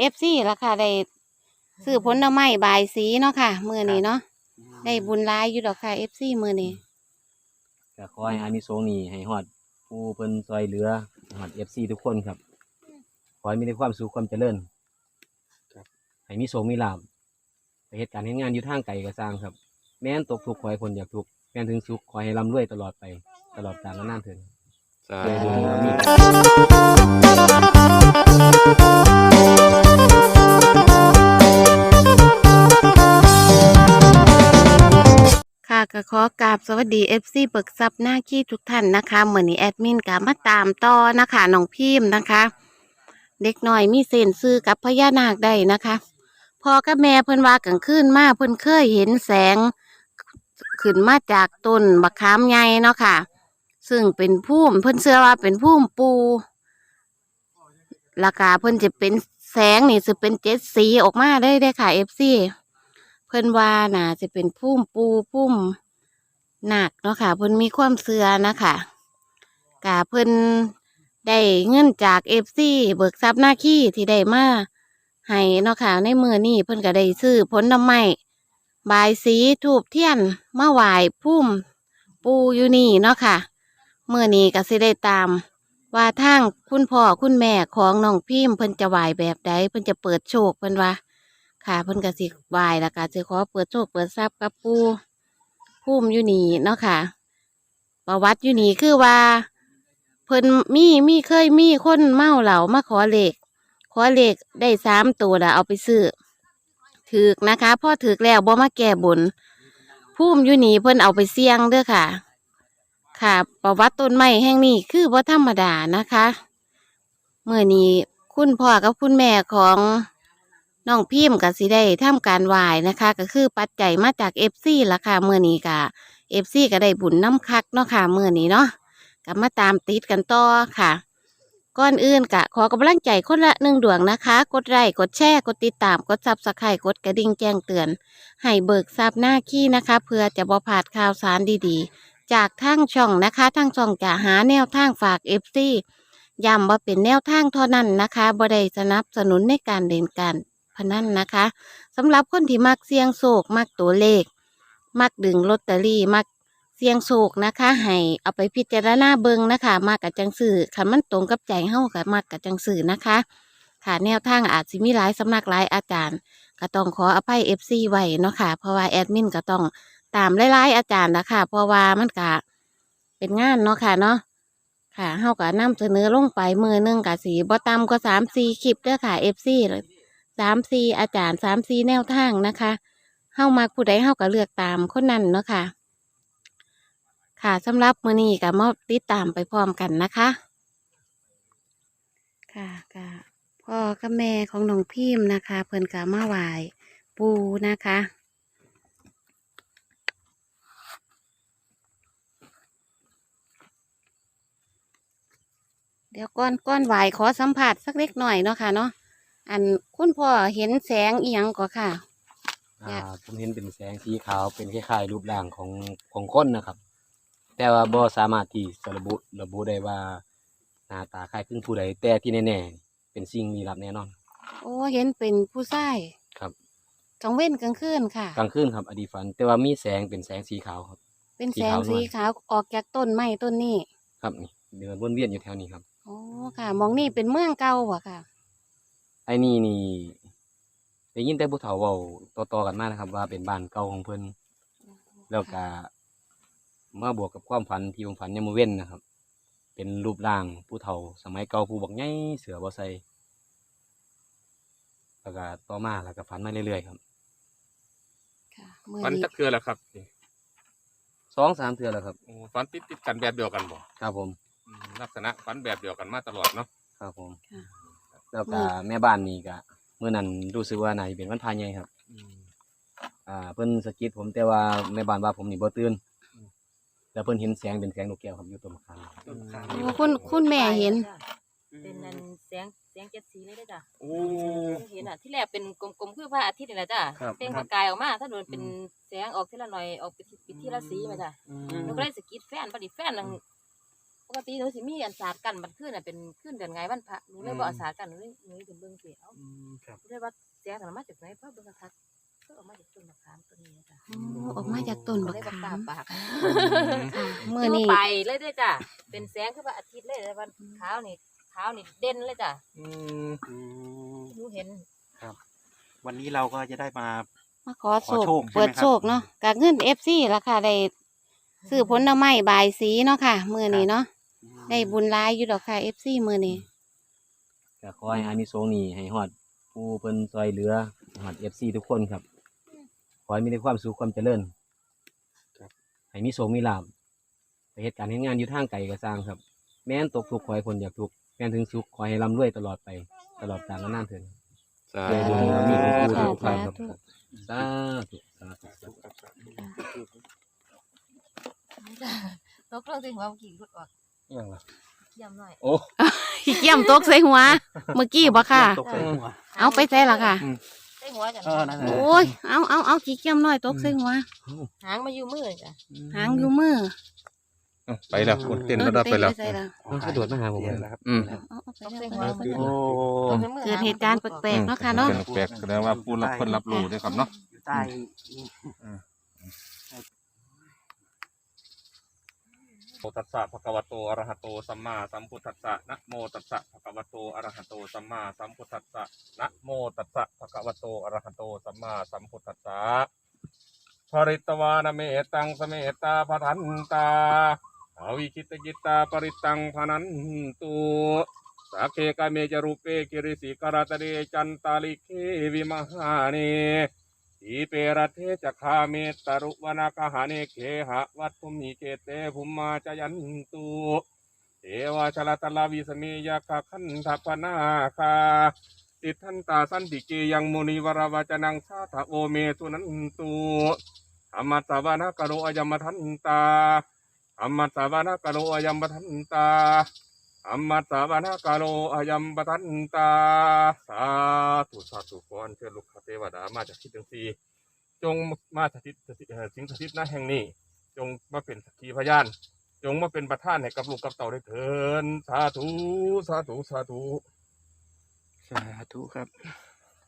เอฟซีละค่ะได้ซื้อผลไม้บายสีเนาะค่ะ มือนี้เนาะได้บุญหลายอยู่ดอกค่ะเอฟซีมือนี้ก็ขอให้อานิสงส์นี้ให้ฮอดผู้เพิ่นซอยเหลือฮอด FC ทุกคนครับขอให้มีแต่ความสุขความเจริญครับให้มีโชคมีลาภไปเหตุการณ์เฮ็ดงานอยู่ทางไกลก็สร้างครับ แม้นตกทุกข์ขอให้คนอยากทุกข์แม้นถึงสุขขอให้ร่ำรวยตลอดไป ตลอดกาลนานเถิดสาเจริญธุ ราบสวัสดีเอฟซีเบิกซับหน้าขี้ทุกท่านนะคะเหมือนนี้แอดมินกับมาตามต่อนะคะน้องพิมพ์นะคะ เด็กหน่อยมีเส้นซื้อกับพญานาคได้นะคะพอกับแม่เพิ่นว่ากลางคืนมาเพิ่นเคยเห็นแสงขึ้นมาจากต้นบักขามใหญ่เนาะค่ะ ซึ่งเป็นพุ่มเพิ่นเชื่อว่าเป็นพุ่มปูราคาเพิ่นจะเป็นแสงนี่จะเป็นเจ็ดสีออกมาได้ได้ค่ะเอฟซีเพิ่นว่าน่าจะเป็นพุ่มปูพุ่มห นักเนาะค่ะเพิ่นมีความเสื่อนะคะกะเพิ่นได้เงินจากเอฟซีเบิกทรัพย์หน้าขี้ที่ได้มาให้เนาะค่ะในมือนี้เพิ่นก็ได้ซื้อผลไม้บายสีถูบเทียนมาไหว้พุ่มปูอยู่นี่เนาะค่ะมือนี้ก็สิได้ตาม ว่าทางคุณพ่อคุณแม่ของน้องพิมพ์เพิ่นจะไหว้แบบใดเพิ่นจะเปิดโชคเพิ่นว่าค่ะเพิ่นก็สิไหวายแล้วก็สิขอเปิดโชคเปิดทรัพย์กับปู พุ่มอยู่นี่เนาะค่ะ ประวัติอยู่นี่คือว่า เพิ่นมีมีเคยมีคนเมาเหล่ามาขอเลขขอเลขได้สามตัวล้วเอาไปซื้อถือกนะคะพ่อถือกแล้วบ่มาแก้บนพุ่มอยู่นี่เพิ่นเอาไปเสี่ยงเด้อค่ะ ค่ะประวัติต้นไม้แห่งนี้คือบ่ธรรมดานะคะเมื่อนี้คุณพ่อกับคุณแม่ของ น้องพิมพ์ก็สิได้ทำการไหว้นะคะ ก็คือปัจจัยมาจากเอฟซีละค่ะเมื่อนี้ก็เอฟซีก็ได้บุญน้ำคักเนาะค่ะเมื่อนี้เนาะก็มาตามติดกันต่อค่ะก่อนอื่นกะขอกำลังใจคนละหนึ่งดวงนะคะ กดไลค์กดแชร์กดติดตามกดซับสไครต์กดกระดิ่งแจ้งเตือน ให้เบิกทราบหน้าขี้นะคะ เพื่อจะบ่พลาดข่าวสารดีๆ จากทางช่องนะคะทางช่องจะหาแนวทางฝากเอฟซีย้ำว่าเป็นแนวทางเท่านั้นนะคะบ่ได้สนับสนุนในการเล่นการ พนันนะคะสำหรับคนที่มักเสี่ยงโศกมักตัวเลข มักดึงลอตเตอรี่มักเสี่ยงโศกนะคะให้เอาไปพิจารณาเบิงนะคะมากกับจังสื่อคันมันตรงกับใจเฮากับมากกับจังสื่อนะคะ ค่ะแนวทางอาจสิมีหลายสำนักหลายอาจารย์ก็ต้องขออภัย FC ไว้เนาะค่ะเพราะว่าแอดมินก็ต้องตามหลายๆอาจารย์นะคะเพราะว่ามันก็เป็นงานเนาะค่ะเนาะค่ะเฮาก็นำเสนอลงไปมือนึงก็สิบ่ต่ำก็3-4คลิปเด้อค่ะ FC สามสีอาจารย์สามสีแนวทางนะคะเฮามาผู้ใดเฮาก็เลือกตามคนนั้นเนาะค่ะ ค่ะสำหรับมือนี้ก็มาติดตามไปพร้อมกันนะคะ ค่ะค่ะพ่อกับแม่ของน้องพิมพ์นะคะ เพิ่นก็มาไหวปูนะคะเดี๋ยวก่อนก่อนไหวขอสัมผัสสักเล็กหน่อยเนาะค่ะเนาะ อันคุณพ่อเห็นแสงอีหยังก็ค่ะ อ่าผมเห็นเป็นแสงสีขาวเป็นคล้ายๆรูปร่างของของคนนะครับ แต่ว่าบ่สามารถที่จะระบุระบุได้ว่าหน้าตาคล้ายคลึงผู้ใดแต่ที่แน่ๆเป็นสิ่งลี้ลับแน่นอน โอ้เห็นเป็นผู้ชายครับ กลางเว้นกลางคืนค่ะ กลางคืนครับอดีฝัน แต่ว่ามีแสงเป็นแสงสีขาวครับ เป็นสีแสงขาวสีนวลขาวออกจากต้นไม้ต้นนี้ ครับนี่เดินวนเวียนอยู่แถวนี้ครับ โอ้ค่ะหมองนี่เป็นเมืองเก่าบ่ค่ะ ไอ้นี่นี่ได้ยินแต่ผู้เฒ่าเว้าต่อๆกันมานะครับ ว่าเป็นบ้านเก่าของเพิ่นแล้วก็มาบวกกับความฝันที่ผมฝันยามมื้อเว้นนะครับ เป็นรูปร่างผู้เฒ่า สมัยเก่าผู้บักใหญ่เสือบ่ใส่แล้วก็ต่อมาแล้วก็ฝันมาเรื่อยๆครับค่ะเมื่อฟันนี้จักเทือแล้วครับนี่สองสามเทื่อแล้วครับ โอ้ฟันติดติดกันแบบเดียวกันบ่ครับผม อืมลักษณะฟันแบบเดียวกันมาตลอดเนาะครับผม ค่ะ แล้วก็แม่บ้านนี่ก็เมื่อนั้นรู้สึกว่าน่าจะเป็นวันพายใหญ่ครับอืมอ่า เพิ่นสะกิดผมแต่ว่าแม่บ้านว่าผมนี่บ่ตื่นอืมแล้วเพิ่นเห็นแสงเป็นแสงนกแก้วครับอยู่ต้นมะขามโอ้คุณคุณแม่เห็น เป็นนันเสียงเสียงเจ็ดสีเลยเด้อจ้ะโอ้ เห็นอะที่แรกเป็นกลมๆคือพระอาทิตย์นี่แหละจ้ะครับ เป็นคปรับระกายออกมา ถ้าโดนเป็นแสงออกทีละหน่อยออกไปทีไปทีละสีมาจ้ะอืหนูมก็เลยสะกิดแฟนพอดีแฟนนั่งโอ้ กติหนูสิมีอันศาสตร์กันบัดขึ้นน่ะเป็นขึ้นเดือนไงวันพระหนูเลยบ่เอาศาสตร์กันหนูเลยหนูเลยถึงเบิ่งสิเอ้าอืมครับหนูเลยว่าเสียกันมาจากไหนเพราะเบิ่งทักก็ออกมาจากต้นมะขามต้นนี้จ้ะอ๋อออกมาจากต้นก็บักเลยบ่กขาล้ามปากค่ะมืมื้อนี้ไปเลยเด้อจ้ะเป็นแสงคือพระอาทิตย์เลยแต่วันขาวนี่ขาวนี่เด่นเลยจ้ะอืมอืมหนูเห็น วันนี้เราก็จะได้มา มาขอโชคขอโชคใช่ไหมครับ เปิดโชคเนาะกากเงิน FC ล่ะค่ะได้ซื้อผลไม้บายสีเนาะค่ะมื้อนี้เนาะ ได้บุญหลายอยู่ดอกค่ะ FC มื้อนี้ก็ขอให้อานิสงส์นี้ให้ฮอดผู้เพิ่นซอยเหลือฮอด FC ทุกคนครับ ขอให้มีแต่ความสุขความเจริญครับ ให้มีโชคมีลาภไปเหตุการณ์เฮ็ดงานอยู่ทางไกลก็สร้างครับ แม้นตกทุกข์ขอให้คนอยากทุกข์แม้นถึงสุขขอให้ร่ำรวยตลอดไป ตลอดกาลนานๆเถิดสาเจธุริญมีของผู้ทุกสาท่านครับธุสาธุสาธุสาธุตกลงถึงว่ากี่รุดออก ยังล่ะย่ำหน่อยโอ้ขี้เกียจตกใส่หัว เมื่อกี้บ่ค่ะ ตกใส่หัวเอาไปใส่ละค่ะ ใส่หัวจ้ะเออนั่นแหละโอ้ย เอาเอาเอาขี้เกียจน้อยตกใส่หัว หางมาอยู่มือจ้ะหางอยู่มือเอ้าไปแล้วคนเต้นแล้วรับไปแล้วใส่แล้วมันสะดวกมาหาผมเดี๋ยวนะครับอืม เอาเอาเอาไปตกแล้วใส่ไปหัวแล้วมันโอ้ตกใส่มือเกิดเหตุการณ์แปลกๆเนาะค่ะเนาะเป็นแปลกๆแสดงว่าผู้รับคนรับรู้ด้วยครับเนาะ อยู่ใต้ โม ตัสสะภะคะวะโตอะระหะโตสัมมาสัมพุทธัสสะนะโมตัสสะภะคะวะโตอะระหะโตสัมมาสัมพุทธัสสะนะโมตัสสะภะคะวะโตอะระหะโตสัมมาสัมพุทธัสสะภริตวานเมตังสเมตาพทันตาอาวิคิตกิตาปริตังพนันตุสาเคกาเมจรูปเปกิริสิกราตเรจันตาลิเควิมหาเน ทีเปรเทจะคาเมตตรุวนาคหาเนเคหะวัตถุมิเกเตภุมมาจยันตุเทวาชลตลาวิสเมยาคาขันธปนาคาติทันตาสันติเกยังมุนิวรวจนังสาธโอเมตุนันตุธรรมสาวนาคโรอยมทันตาธรรมสาวนาคโรอยมทันตา ธรรมสาวนาคโรอยัมทันตาสาธุสาธุก่อนเชิญลูกค้าเทวดามาจากที่ทั้งสี่จงมาสถิตสถิตเอ่อสิงสถิตณแห่งนี้ จงมาเป็นสักขีพยาน จงมาเป็นประธานให้กับลูกกับเต่าได้เถินสาธุสาธุสาธุสาธุครับ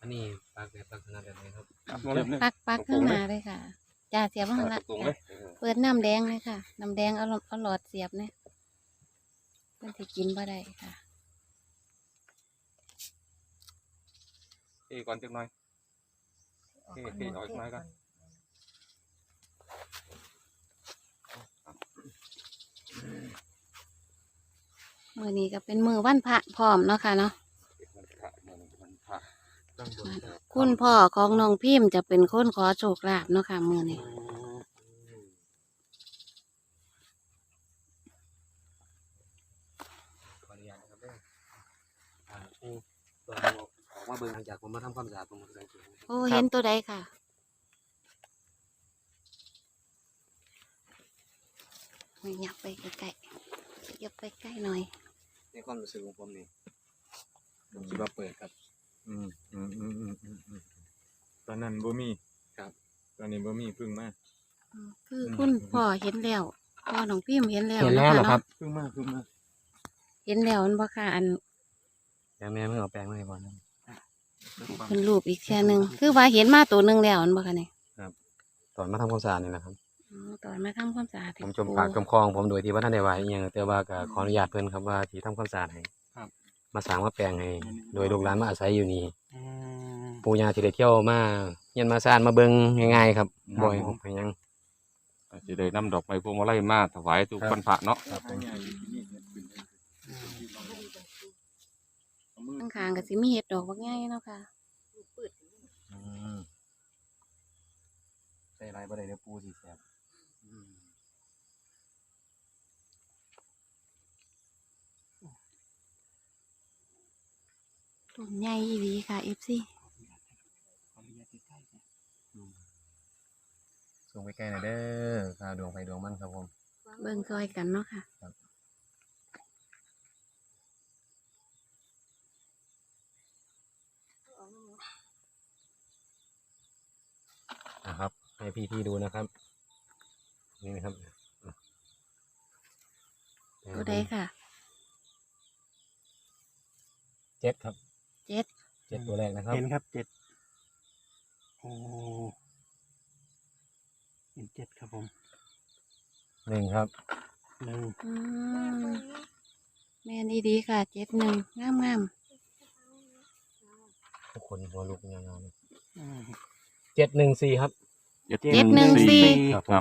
อันนี้ปากแบบลักษณะแบบนี้ครับมองเลยปักปักข้างหน้าเลยค่ะจ่าเสียบข้างหลังตรงเลย เปิดน้ำแดงเลยค่ะ น้ำแดงเอาหลอดเอาหลอดเสียบเนี่ย มันสิกินบ่ได้ค่ะเอ้ก่อนจังหน่อยเท่ๆเอาอีกหน่อยก่อนมือนี้ก็เป็นมือวันพระพร้อมเนาะค่ะเนาะมันพระมันมันพระตั้งบน คุณพ่อของน้องพิมพ์จะเป็นคนขอโชคลาภเนาะค่ะมือนี้ ขออนุญาตนะครับเด้ออ่าผู้ ตัวเราออกมาเบิ่งหลังจากผมมาทำความสะอาดผมมาสังเกตโอ้เห็นตัวใดค่ะ ไม่ยับไปใกล้ๆยับไปใกล้หน่อย ในความรู้สึกของผมนี่ผมคิดว่าเปิดครับ อืมอืมอืมอืมอืมอืมตอนนั้นบ่มีครับ ตอนนี้บ่มีเพิ่งมาอืมคือคุณพ่อเห็นแล้วพ่อน้องพิมพ์เห็นแล้วเห็นแล้วเหรอนาะครับ เพิ่งมาเพิ่งมา เห็นแล้วมันบ่ค่ะอัน แม่แม่ไม่เอาแปลงมาให้ก่อนนะเป็นรูปอีกแค่หนึ่งคือว่าเห็นมาตัวหนึ่งแล้วมันบ่ค่ะเนี่ยตอนมาทำความสะอาดนี่นะครับอ๋อตอนมาทำความสะอาดผมจมปากจมคลองผมโดยที่ว่าท่านได้ว่าอหย่างแต่ว่าก็ขออนุญาตเพื่อนครับว่าที่ทำความสะอาดให้ครับ มาสร้างมาแปลงให้โดยลูกหลานมาอาศัยอยู่นี่อืม ปู่ย่าที่ได้เที่ยวมาเยี่ยนมาซ่านมาเบิ่งง่ายๆครับบ่อยผมไปหยังจะได้นำดอกไม้พวงมาลัยมาถวายทุกวันพระเนาะข้างคางๆก็สิมีเห็ดดอกบักง่ายเนาะค่ะอืมใส่ไรบ่ได้เดี๋ยวปูสิแซ่บต้นใหญ่อีหลีค่ะ FC ขออนุญาตใกล้ๆนะส่งไปใกล้หน่อยเด้อข้าวดวงไฟดวงมันครับผม เบิ่งซอยกันเนาะค่ะ นะครับ ให้พี่พี่ๆดูนะครับ นี่นะครับตัวใดค่ะ เจ็ดครับ เจ็ด เจ็ดตัวแรกนะครับ เห็นครับเจ็ดโอ้เห็นเจ็ดครับผมหนึ่งครับหนึ่งอืมแม่นดีดีๆค่ะเจ็ดหนึ่งงามงามทุกคนหัวลุกงานๆเลยอืม เจ็ดหนึ่งสี่ครับเจ็ดหนึ่งสี่ครับเอา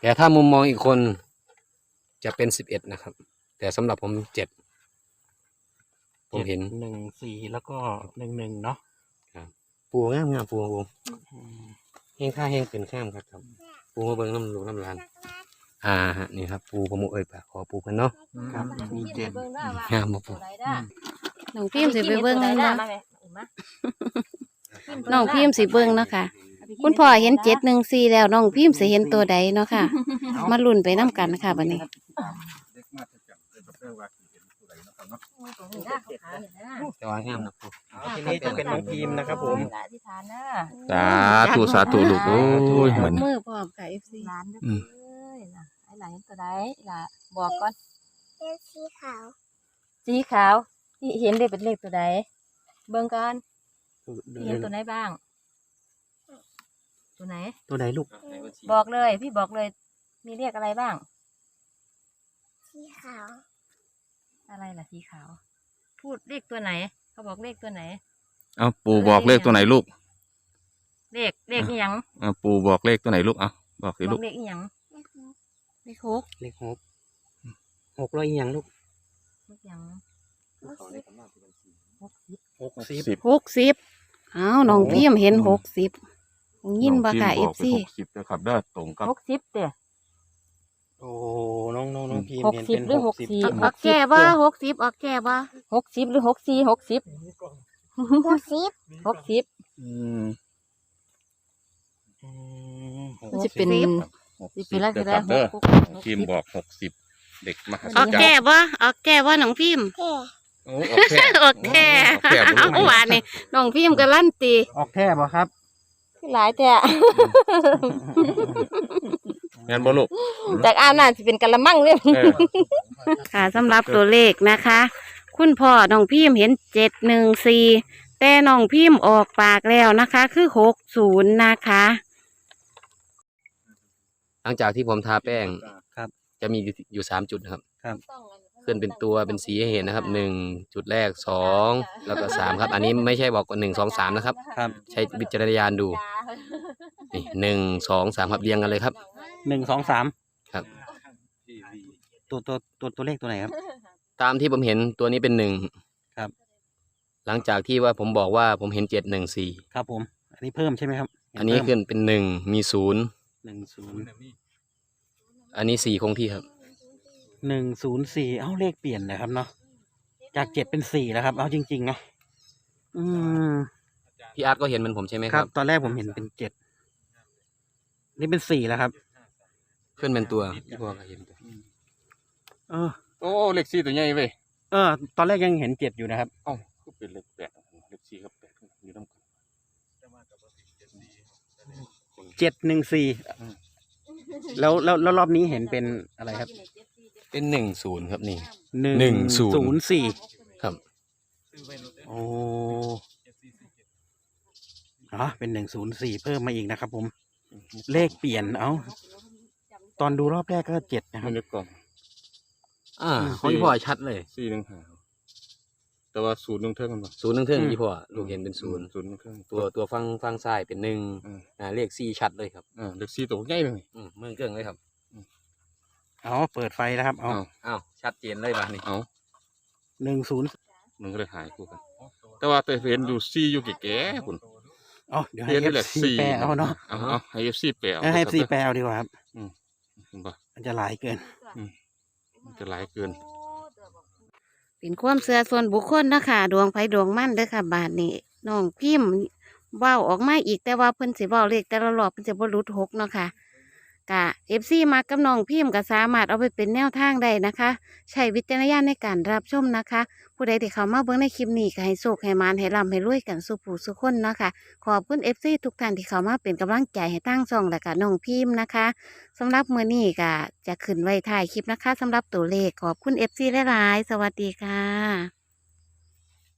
แต่ถ้ามุมมองอีกคนจะเป็นสิบเอ็ดนะครับ แต่สำหรับผมเจ็ดผมเห็นจ็ดหนึ่งสี่แล้วก็หนึ่งหนึ่งเนาะปูงามงามปูปูอืมเฮงค่าเฮงขึ้นข้ามครับครับ ปูมาเบิ่งน้ำลูกน้ำลาน อ่าฮะนี่ครับ ปูผมเอ่ยปากขอปูเพิ่นเนาะ ครับมีเจ็ดเบิ่งได้ว่งามบ่ปูตัวใดได้น้องพิมพ์สิไปเบิ้งตัวใดได้เนาะมาแม่เอามา น้องพิมพ์สิเบิ้งเนาะค่ะ คุณพ่อเห็นเจ็ดหนึ่งสี่แล้วน้องพิมพ์สิเห็นตัวใดเนาะค่ะ มาลุ้นไปน้ำกันค่ะบัดนี้เด็กมาจะจับเลยครับเรื่องว่าสิเห็นผู้ใดเนาะครับเนาะตัวนี้ได้ขาวๆนี่นะแต่ว่างามนะปูเอาทีนี้จะเป็นน้องพิมพ์นะครับผมอธิษฐานนะสาธุสาธุลูกโอ้ยเหมือน มือพร้อมค่ะ FC หลานเด้ออืมเอ้ยนะไอ้หลานเห็นตัวใดล่ะบอกก่อนเป็นสีขาว สีขาวที่เห็นได้เป็นเลขตัวใดเบิ่งก่อน พี่เห็นตัวไหนบ้าง ตัวไหน ตัวไหนลูกบอกเลย พี่บอกเลย มีเลขอะไรบ้าง สีขาวอะไรล่ะสีขาว พูดเลขตัวไหน เขาบอกเลขตัวไหน เอาปู่บอกเลขตัวไหนลูกเลขเลขอีหยังเอาปู่บอกเลขตัวไหนลูกเอาบอกสิบลูอกกเลขอีหยังเลขหกเลขหกหกร้อยอีกอย่างลูกเลขอีหยัง หกสิบสิบหกสิบอ้าวน้องพิมพ์เห็นหกสิบยินบ่ค่ะน้อง FC พิมพ์บอกเป็นหกสิบนะครับได้ตรงกับหกสิบเด้อโอ้น้องน้องน้องพิมพ์หกเห็นสิบเป็นหรือหกสิบหกสี่ออกแก่บ่หกสิบออกแก่บ่หกสิบหรือหกสี่หกสิบหกสิบหกสิบอืมอืมหกมันสิจะบเป็นหกสิสิเป็นบลักษเด้อณะครับเด้อหกพิมพ์บอกหกสิบเด็กมหัศออกจรรแก่ย์บ่ออกแก่บ่น้องพิมพ์แก่ โอ้โอเคออกแก่ออกแก่บ่ลูกเอาหวานนี่น้องพิมพ์ก็ลั่นตีออกแค่บ่ครับคือหลายแต่งั้นบ่ลูกจากอ่านน่าจะเป็นกะละมังเลยเออค่ะสำหรับตัวเลขนะคะ คุณพ่อน้องพิมพ์เห็นเจ็ดหนึ่งสี่แต่น้องพิมพ์ออกปากแล้วนะคะ คือหกศูนย์นะคะ หลังจากที่ผมทาแป้งครับ จะมีอยู่อยู่สามจุดนะครับ ครับ ขึ้นเป็นตัวเป็นสีให้เห็นนะครับหนึ่งจุดแรกสองแล้วก็สามครับ อันนี้ไม่ใช่บอกว่าหนึ่งสองสามนะครับ ครับใช้วิจารณญาณดูนี่หนึ่งสองสามครับเรียงกันเลยครับ หนึ่งสองสามครับ ตัวตัวตัวตัวเลขตัวไหนครับ ตามที่ผมเห็นตัวนี้เป็นหนึ่งครับ หลังจากที่ว่าผมบอกว่าผมเห็นเจ็ดหนึ่งสี่ครับผม อันนี้เพิ่มใช่ไหมครับอันนี้ขึ้นเป็นหนึ่งมีศูนย์หนึ่งศูนย์อันนี้สี่คงที่ครับ หนึ่งศูนย์สี่เอ้าเลขเปลี่ยนนะครับเนาะจากเจ็ดเป็นสี่แล้วครับ เอาจริงๆเนาะอืมพี่อาร์ตก็เห็นเหมือนผมใช่ไหมคครัรับ บ ตอนแรกผมเห็นเป็นเจ็ดนี่เป็นสี่แล้วครับขึ้นเป็นตัวพี่พ่อก็เห็นตัวเออ โอ้เลขสี่ตัวใหญ่เว้ยเออ ตอนแรกยังเห็นเจ็ดอยู่นะครับ เอ้าก็เป็นเลขแปดเลขสี่กับแปดอยู่น้ำกันเจ็ดหนึ่งสี่แล้วแล้วแล้วรอบนี้เห็นเป็นอะไรครับ เป็นหนึ่งศูนย์ครับนี่หนึ่งหนึ่งศูนย์ ศูนย์สี่ครับ โอ้อ๋อเป็นหนึ่งศูนย์สี่เพิ่มมาอีกนะครับผม เลขเปลี่ยนเอ้าตอนดูรอบแรกก็เจ็ดนะคมัรับนนึกก่อนอ่าของพี่พ่อชัดเลยสี่หนึ่งหาแต่ว่าศูนย์หนึ่งเท่ากันปะศูนย์หนึ่งเท่งพี่พ่อลูกเห็นเป็นศูนย์ศูนย์หนึ่งเท่าตัวตัวฟังฟังซ้ายเป็นหนึ่งอืมอ่าเลขสี่ชัดเลยครับอ่าเลขสี่ตัวใหญ่เลย อืมเมืองเกิงเลยครับ เอาเปิดไฟนะครับ เอาเอาอ้าวชัดเจนเลยบ้านี่เอาหนึ่งศูนย์มันก็เลยหายคู่กัน แต่ว่าแต่เห็นอยู่สี่อยู่แก่ๆคุณเอาเดี๋ยวให้เรียนเอนี่แหฟละซีสี่แปลเอาเนาะเอาเอาให้เอฟซีแปลเออให้เอฟซีแปลเอาดีกว่าครับเห็นปะมันจะหลายเกินมันจะหลายเกิน เป็นความเชื่อส่วนบุคคลนะคะดวงไผดวงมั่นเด้อค่ะ บาทนี้น้องพิมพ์เว้าออกมาอีกแต่ว่าเพิ่นสิเว้าเลขแต่ละรอบเพิ่นจะบ่หลุดหกเนาะค่ะ กะเอฟซีมากับน้องพิมพ์ก็สามารถเอาไปเป็นแนวทางได้นะคะ ใช้วิจารณญาณในการรับชมนะคะ ผู้ใดที่เขามาเบิ่งในคลิปนี้ก็ให้โชคให้มานให้ร่ำให้รวยกันสุผู้สุคนเนาะค่ะขอบคุณเอฟซีทุกท่านที่เขามาเป็นกำลังใจให้ตั้งช่องและก็น้องพิมพ์นะคะสำหรับมื้อนี้ก็จะขึ้นไว้ท้ายคลิปนะคะสำหรับตัวเลขขอบคุณเอฟซีหลายๆสวัสดีค่ะ